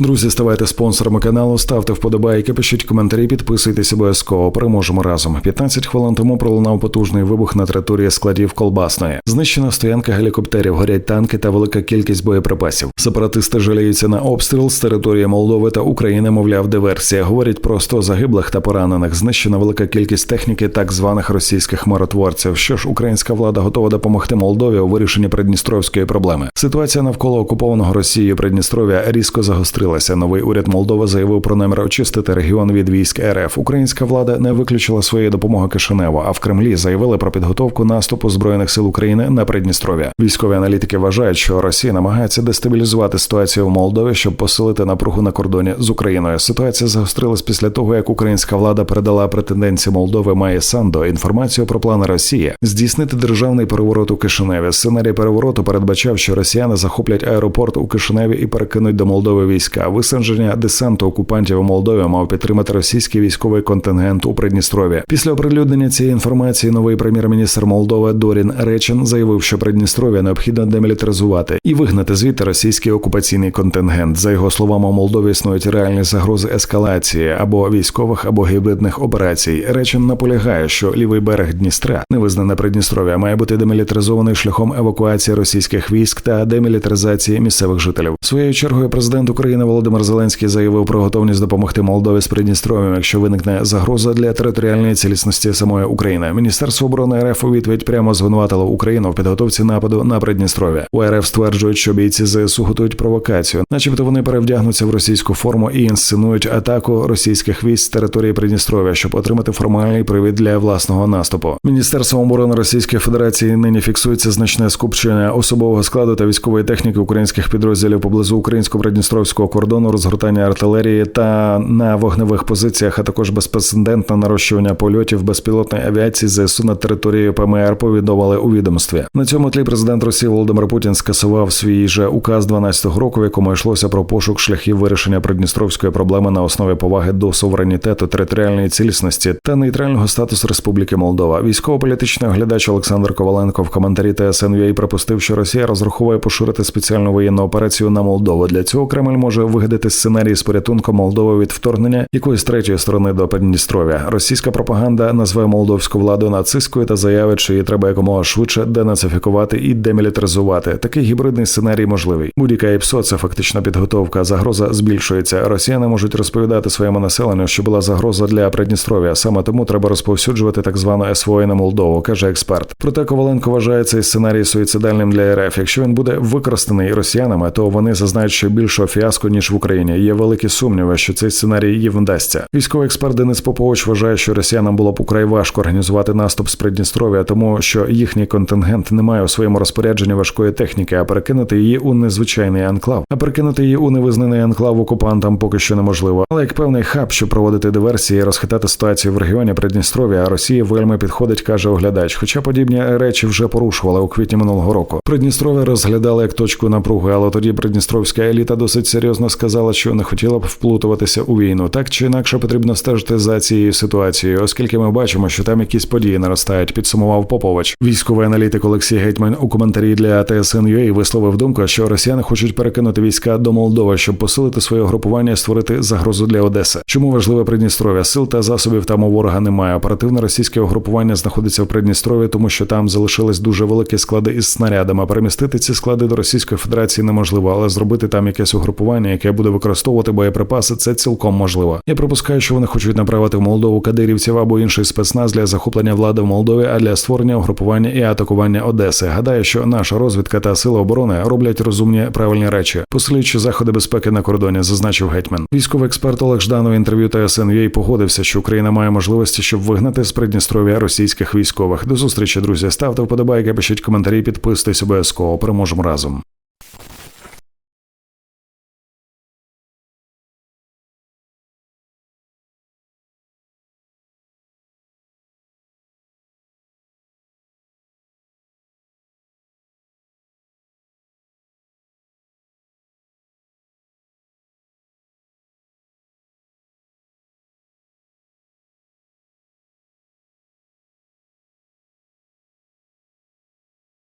Друзі, ставайте спонсорами каналу, ставте вподобайки, пишіть коментарі, підписуйтесь обов'язково. Переможемо разом. 15 хвилин тому пролунав потужний вибух на території складів колбасної. Знищена стоянка гелікоптерів, горять танки та велика кількість боєприпасів. Сепаратисти жаліються на обстріл з території Молдови та України. Мовляв, диверсія. Говорять про 100 загиблих та поранених. Знищена велика кількість техніки так званих російських миротворців. Що ж, українська влада готова допомогти Молдові у вирішенні придністровської проблеми. Ситуація навколо окупованого Росією Придністров'я різко загострилася. Новий уряд Молдови заявив про намір очистити регіон від військ РФ. Українська влада не виключила своєї допомоги Кишиневу, а в Кремлі заявили про підготовку наступу збройних сил України на Придністров'я. Військові аналітики вважають, що Росія намагається дестабілізувати ситуацію в Молдові, щоб посилити напругу на кордоні з Україною. Ситуація загострилась після того, як українська влада передала претенденції Молдови Майі Сандо інформацію про плани Росії здійснити державний переворот у Кишиневі. Сценарій перевороту передбачав, що росіяни захоплять аеропорт у Кишиневі і перекинуть до Молдови війська. Висадження десанту окупантів у Молдові мав підтримати російський військовий контингент у Придністрові. Після оприлюднення цієї інформації новий прем'єр-міністр Молдови Дорін Речин заявив, що Придністров'я необхідно демілітаризувати і вигнати звідти російський окупаційний контингент. За його словами, у Молдові існують реальні загрози ескалації або військових, або гібридних операцій. Речин наполягає, що лівий берег Дністра, не визнане Придністров'я, має бути демілітаризований шляхом евакуації російських військ та демілітаризації місцевих жителів. Своєю чергою президент України Володимир Зеленський заявив про готовність допомогти Молдові з Придністров'ям, якщо виникне загроза для територіальної цілісності самої України. Міністерство оборони РФ у відповідь прямо звинуватило Україну в підготовці нападу на Придністров'я. У РФ стверджують, що бійці ЗСУ готують провокацію, начебто вони перевдягнуться в російську форму і інсценують атаку російських військ з території Придністров'я, щоб отримати формальний привід для власного наступу. Міністерством оборони Російської Федерації нині фіксується значне скупчення особового складу та військової техніки українських підрозділів поблизу українсько-придністровського кордону, розгортання артилерії та на вогневих позиціях, а також безпрецедентне нарощування польотів безпілотної авіації ЗСУ на території ПМР. Повідомили у відомстві. На цьому тлі президент Росії Володимир Путін скасував свій же указ 12-го року, в якому йшлося про пошук шляхів вирішення придністровської проблеми на основі поваги до суверенітету, територіальної цілісності та нейтрального статусу Республіки Молдова. Військово-політичний оглядач Олександр Коваленко в коментарі ТСНВА припустив, що Росія розраховує поширити спеціальну воєнну операцію на Молдову. Для цього Кремль може вигадати сценарій з порятунком Молдови від вторгнення якоїсь третьої сторони до Придністров'я. Російська пропаганда назве молдовську владу нацистською та заявить, що її треба якомога швидше денацифікувати і демілітаризувати. Такий гібридний сценарій можливий. Будь-яка ІПСО – це фактично підготовка. Загроза збільшується. Росіяни можуть розповідати своєму населенню, що була загроза для Придністров'я. Саме тому треба розповсюджувати так звану СВО на Молдову, каже експерт. Проте Коваленко вважає цей сценарій суїцидальним для РФ. Якщо він буде використаний росіянами, то вони зазнають ще більшого фіаско ніж в Україні. Є великі сумніви, що цей сценарій їм вдасться. Військовий експерт Денис Попович вважає, що росіянам було б украй важко організувати наступ з Придністров'я, тому що їхній контингент не має у своєму розпорядженні важкої техніки, а перекинути її у незвичайний анклав. А перекинути її у невизнаний анклав окупантам поки що неможливо. Але як певний хаб, щоб проводити диверсії, розхитати ситуацію в регіоні Придністров'я, Росії вельми підходить, каже оглядач. Хоча подібні речі вже порушували у квітні минулого року. Придністров'я розглядали як точку напруги, але тоді придністровська еліта досить серйозно сказала, що не хотіла б вплутуватися у війну. Так чи інакше потрібно стежити за цією ситуацією, оскільки ми бачимо, що там якісь події наростають. Підсумував Попович. Військовий аналітик Олексій Гетьман у коментарі для ТСН.UA висловив думку, що росіяни хочуть перекинути війська до Молдови, щоб посилити своє групування і створити загрозу для Одеси. Чому важливе Придністров'я? Сил та засобів там у ворога немає. Оперативне російське угрупування знаходиться в Придністров'ї, тому що там залишились дуже великі склади із снарядами. Перемістити ці склади до Російської Федерації неможливо, але зробити там якесь угрупування, яке буде використовувати боєприпаси, це цілком можливо. Я припускаю, що вони хочуть направити в Молдову кадирівців або інший спецназ для захоплення влади в Молдові, а для створення угрупування і атакування Одеси. Гадаю, що наша розвідка та сили оборони роблять розумні правильні речі, посилюючи заходи безпеки на кордоні, зазначив гетьман. Військовий експерт Олег Жданов інтерв'ю ТСНВ погодився, що Україна має можливості, щоб вигнати з Придністров'я російських військових. До зустрічі, друзі. Ставте вподобайки, пишіть коментарі, підписуйтесь обов'язково. Переможемо разом.